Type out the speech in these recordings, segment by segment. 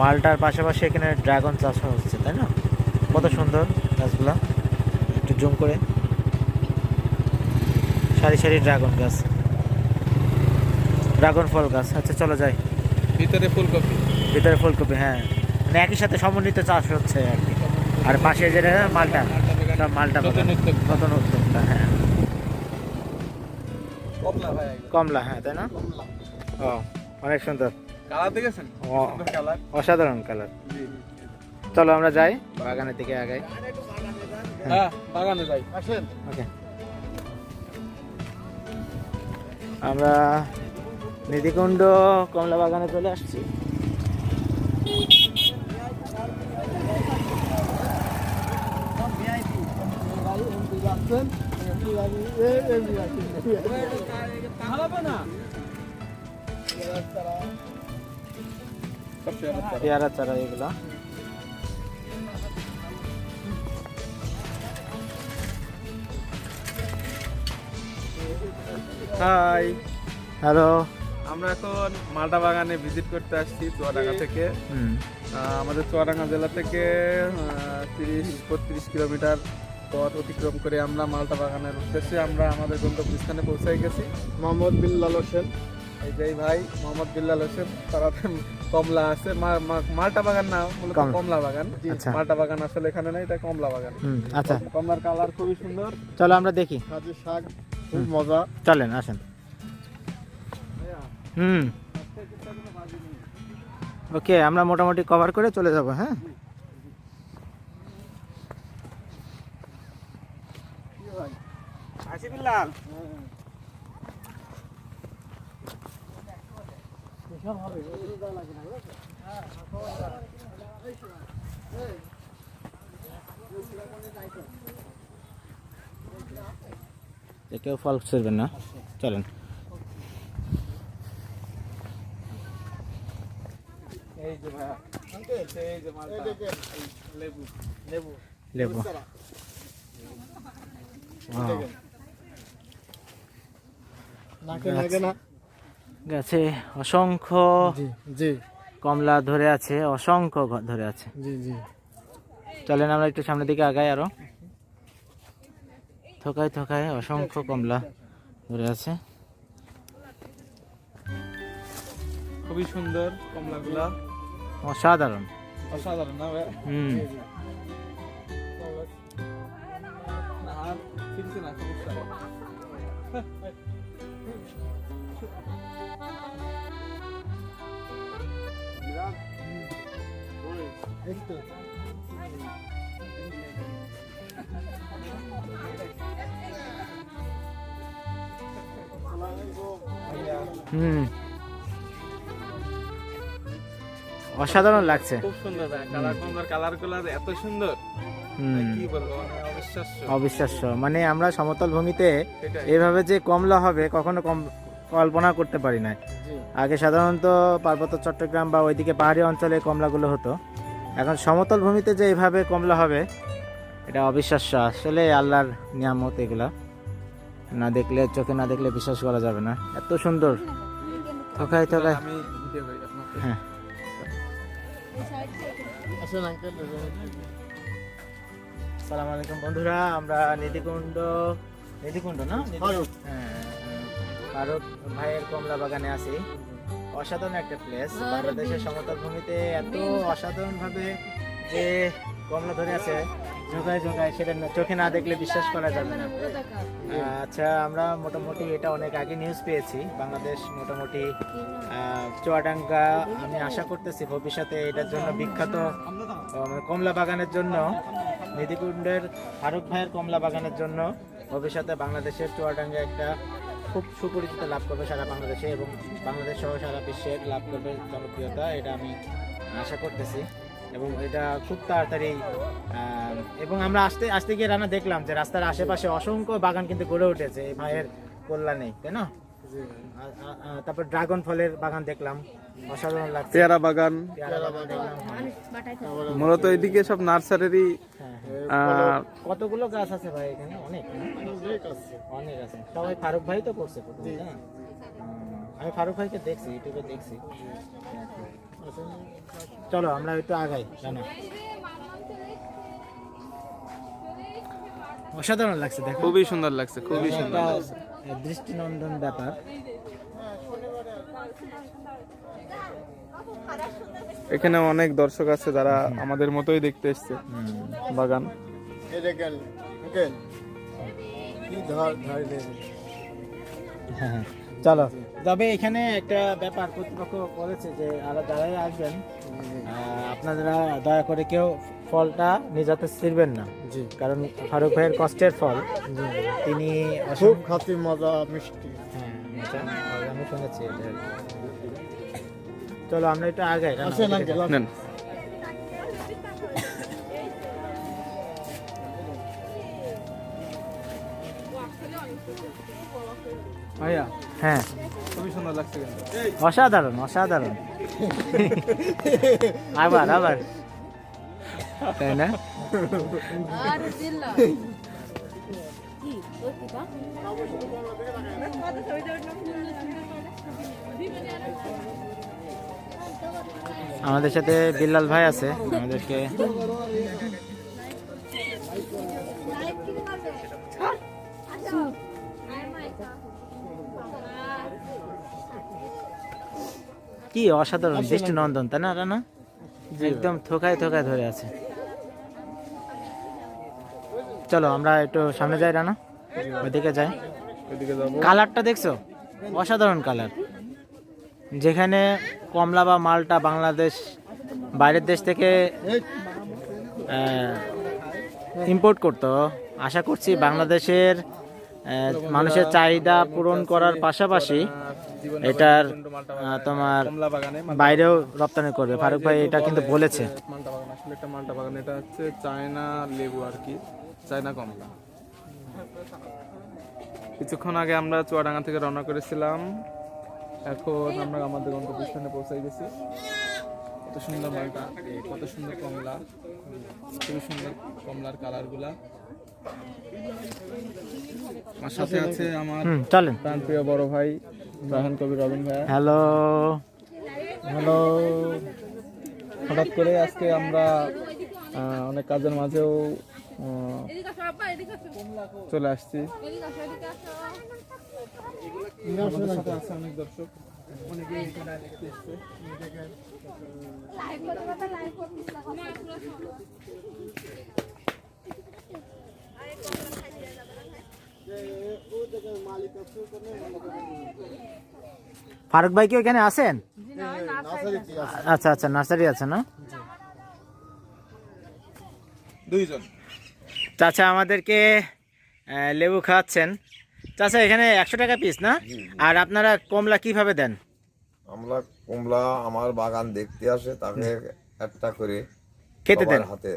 মালটার পাশাপাশি এখানে ড্রাগন চাষ হচ্ছে তাই না? কত সুন্দর গাছগুলা। একটু জুম করে। সারি সারি ড্রাগন গাছ। ড্রাগন ফল গাছ। আচ্ছা চলো যাই। ভিতরে ফুলকপি। ভিতরে ফুলকপি হ্যাঁ। মানে একই সাথে সমন্বিত চাষ হচ্ছে আর কি। আর পাশে যেটা মালটা। মালটা নতুন। উদ্যোক্তা। হ্যাঁ। কমলা কমলা হ্যাঁ তাই না? ও অনেক সুন্দর। কালার দেখেছেন? কালার অসাধারণ কালার চলো আমরা যাই বাগানের দিকে আগাই। হ্যাঁ বাগানে যাই। আসেন। ওকে। আমরা নিধিকুণ্ড কমলা বাগানে চলে আসছি। পেয়ারা চারা এগুলা। হাই হ্যালো আমরা এখন মালটা বাগানে ভিজিট করতে আসছি চুয়াডাঙ্গা থেকে। আমাদের চুয়াডাঙ্গা জেলা থেকে তিরিশ বত্রিশ কিলোমিটার পথ অতিক্রম করে আমরা মালটা বাগানের উদ্দেশ্যে আমরা আমাদের গন্তব্যস্থানে পৌঁছে গেছি। মোহাম্মদ বিল্লাল হোসেন। এই যে ভাই মোহাম্মদ বিল্লাল হোসেন তারা কমলা আছে মালটা বাগান না মূলত কমলা। বাগান। আচ্ছা। মালটা বাগান আসলে এখানে নেই এটা কমলা বাগান। আচ্ছা। কমলার কালার খুবই সুন্দর। চলো আমরা দেখি। কাজী শাক খুব মজা। চলেন আসেন। হুম। ওকে আমরা মোটামুটি কভার করে চলে যাব হ্যাঁ? আসি বিল্লাল যে কেউ ফল ছিড়বেন না চলেন এই যে ভাইয়া এই যে মালটা লেবু লেবু লেবু Wow. নাকে লাগে না গাছে অসংখ্য জি জি। কমলা ধরে আছে অসংখ্য ধরে আছে। জি জি। চলেন আমরা একটু সামনের দিকে আগাই আরও। থকায় থকায় অসংখ্য কমলা ধরে আছে। খুবই সুন্দর কমলাগুলা। অসাধারণ। অসাধারণ না হুম। আর না এই তো হুম। অসাধারণ লাগছে। খুব সুন্দর কালার কমলার কালারগুলা এত সুন্দর। মানে অবিশ্বাস্য। অবিশ্বাস্য। মানে আমরা সমতল ভূমিতে এভাবে যে কমলা হবে কখনো কম কল্পনা করতে পারি না আগে সাধারণত পার্বত্য চট্টগ্রাম বা ওইদিকে পাহাড়ি অঞ্চলে কমলাগুলো হতো। এখন সমতল ভূমিতে যে এইভাবে কমলা হবে এটা অবিশ্বাস্য। আসলে আল্লাহর নিয়ামত এগুলা। না দেখলে চোখে না দেখলে বিশ্বাস করা যাবে না। এত সুন্দর। থকায় থকায় আমি ভিডিও করি আপনাকে। হ্যাঁ। সালাম আলাইকুম বন্ধুরা আমরা নিধিকুণ্ড নিধিকুণ্ড না? হ্যাঁ ফারুক ভাইয়ের কমলা বাগানে আছি। অসাধারণ একটা প্লেস বাংলাদেশের সমতল ভূমিতে এত অসাধারণ ভাবে যে কমলা ধরে আছে ঝোঁকায় ঝোঁকায় সেটা চোখে না দেখলে বিশ্বাস করা যাবে না। আচ্ছা আমরা মোটামুটি এটা অনেক আগে নিউজ পেয়েছি। বাংলাদেশ মোটামুটি চুয়াডাঙ্গা আমি আশা করতেছি ভবিষ্যতে এটার জন্য বিখ্যাত মানে কমলা বাগানের জন্য নিধিকুণ্ডের ফারুক ভাইয়ের কমলা বাগানের জন্য ভবিষ্যতে বাংলাদেশের চুয়াডাঙ্গা একটা খুব সুপরিচিত লাভ করবে সারা বাংলাদেশে এবং বাংলাদেশ সহ সারা বিশ্বে লাভ করবে জনপ্রিয়তা এটা আমি আশা করতেছি। এবং এটা খুব তাড়াতাড়ি এবং আমরা আসতে আসতে গিয়ে রান্না দেখলাম যে রাস্তার আশেপাশে অসংখ্য বাগান কিন্তু গড়ে উঠেছে এই ভাইয়ের কল্যাণে তাই না? তারপর ড্রাগন ফলের বাগান দেখলাম অসাধারণ লাগছে। পেয়ারা বাগান। হ্যাঁ। মূলত এদিকে সব নার্সারিরই কতগুলো গাছ আছে ভাই এখানে? অনেক? অনেক আছে। সবাই ফারুক ভাই তো করছে আমি ফারুক ভাইকে দেখছি ইউটিউবে দেখছি। চলো আমরা একটু আগাই জানো? অসাধারণ লাগছে দেখো। খুবই সুন্দর লাগছে খুবই সুন্দর দৃষ্টিনন্দন ব্যাপার। এখানে অনেক দর্শক আছে যারা আমাদের মতোই দেখতে এসছে। বাগান। এই কি ধর ধরলে হ্যাঁ, চলো তবে এখানে একটা ব্যাপার কর্তৃপক্ষ বলেছে যে আর যারাই আসবেন আপনারা দয়া করে কেউ ফলটা নিজাতে ছিড়বেন না। জি। কারণ ফারুক ভাইয়ের কষ্টের ফল। তিনি খুব খাতি মজা মিষ্টি। হ্যাঁ আমি শুনেছি চলো আমরা না, আসেন ভাইয়া? হ্যাঁ। খুবই সুন্দর লাগছে অসাধারণ অসাধারণ। আবার আবার। তাই না? আমাদের সাথে বিল্লাল ভাই আছে আমাদেরকে কি অসাধারণ দৃষ্টি নন্দন তাই না রানা? একদম থোকায় থোকায় ধরে আছে। চলো আমরা একটু সামনে যাই রানা। ওইদিকে যাই। কালারটা দেখছ? অসাধারণ কালার। যেখানে কমলা বা মালটা বাংলাদেশ বাইরের দেশ থেকে ইম্পোর্ট করতো। আশা করছি বাংলাদেশের মানুষের চাহিদা পূরণ করার পাশাপাশি এটার তোমার বাইরেও রপ্তানি করবে। ফারুক ভাই এটা কিন্তু বলেছে। মালটা বাগান আসলে একটা মালটা বাগান। এটা হচ্ছে চায়না লেবু আর কি চায়না কমলা। কিছুক্ষণ আগে আমরা চুয়াডাঙ্গা থেকে রওনা করেছিলাম। এখন আমরা আমাদের গন্তব্যস্থানে পৌঁছে গেছি। কত সুন্দর মালটা কত সুন্দর কমলা। খুবই সুন্দর কমলার কালারগুলা আমার সাথে আছে আমার চলেন। প্রাণপ্রিয় বড় ভাই রাহান কবির রবিন ভাই। হ্যালো। হ্যালো। হঠাৎ করে আজকে আমরা অনেক কাজের মাঝেও চলে আসছি। অনেক দর্শক অনেকে এখানে দেখতে এসছে লাইভ করতে করতে লাইভ করতে ফারুক ভাই কি ওখানে আছেন? আচ্ছা আচ্ছা নার্সারি আছে না? দুইজন। চাচা আমাদেরকে লেবু খাওয়াচ্ছেন। চাচা এখানে একশো টাকা পিস না? আর আপনারা কমলা কীভাবে দেন? আমরা কমলা আমার বাগান দেখতে আসে তাকে একটা করে খেতে দেন। হাতে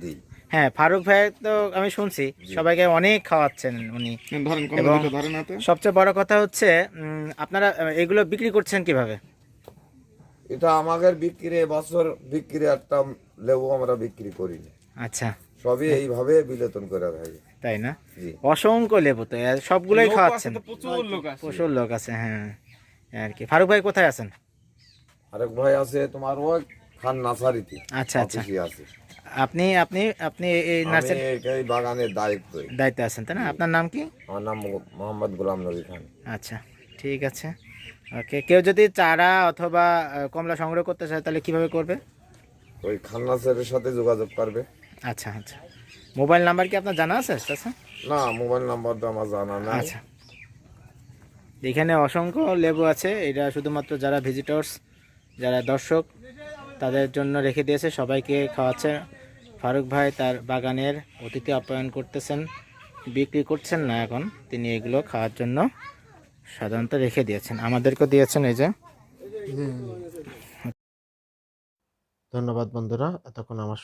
দিই। হ্যাঁ ফারুক ভাই তো আমি শুনছি সবাইকে অনেক খাওয়াচ্ছেন উনি। এবং- সবচেয়ে বড় কথা হচ্ছে আপনারা এগুলো বিক্রি করছেন কীভাবে? এটা আমাদের বিক্রি বছর বিক্রি একটা লেবু আমরা বিক্রি করি আচ্ছা। সবই এইভাবে বিলেতন করে থাকি তাই না? অসংখ্য লেবু তো সবগুলোই খাওয়াচ্ছেন। প্রচুর লোক আছে। প্রচুর লোক আছে হ্যাঁ আর কি। ফারুক ভাই কোথায় আছেন? আরেক ভাই আছে তোমার ওই খান নার্সারিতে আচ্ছা আচ্ছা। আছে। আপনি আপনি আপনি এই নার্সারি এই বাগানের দায়িত্ব। দায়িত্বে আছেন তাই না? আপনার নাম কি? আমার নাম মোহাম্মদ গোলাম নবী খান। আচ্ছা ঠিক আছে। ওকে কেউ যদি চারা অথবা কমলা সংগ্রহ করতে চায় তাহলে কীভাবে করবে? ওই খান নার্সারির সাথে যোগাযোগ করবে। আচ্ছা আচ্ছা। মোবাইল নাম্বার কি আপনার জানা আছে আচ্ছা? না মোবাইল নাম্বার তো আমার জানা নাই। আচ্ছা। এখানে অসংখ্য লেবু আছে এটা শুধুমাত্র যারা ভিজিটর্স যারা দর্শক তাদের জন্য রেখে দিয়েছে সবাইকে খাওয়াচ্ছে। ফারুক ভাই তার বাগানের অতিথি আপ্যায়ন করতেছেন, বিক্রি করছেন না এখন। তিনি এগুলো খাওয়ার জন্য সাধারণত রেখে দিয়েছেন। আমাদেরকে দিয়েছেন এই যে। ধন্যবাদ বন্ধুরা, এতক্ষণ আমার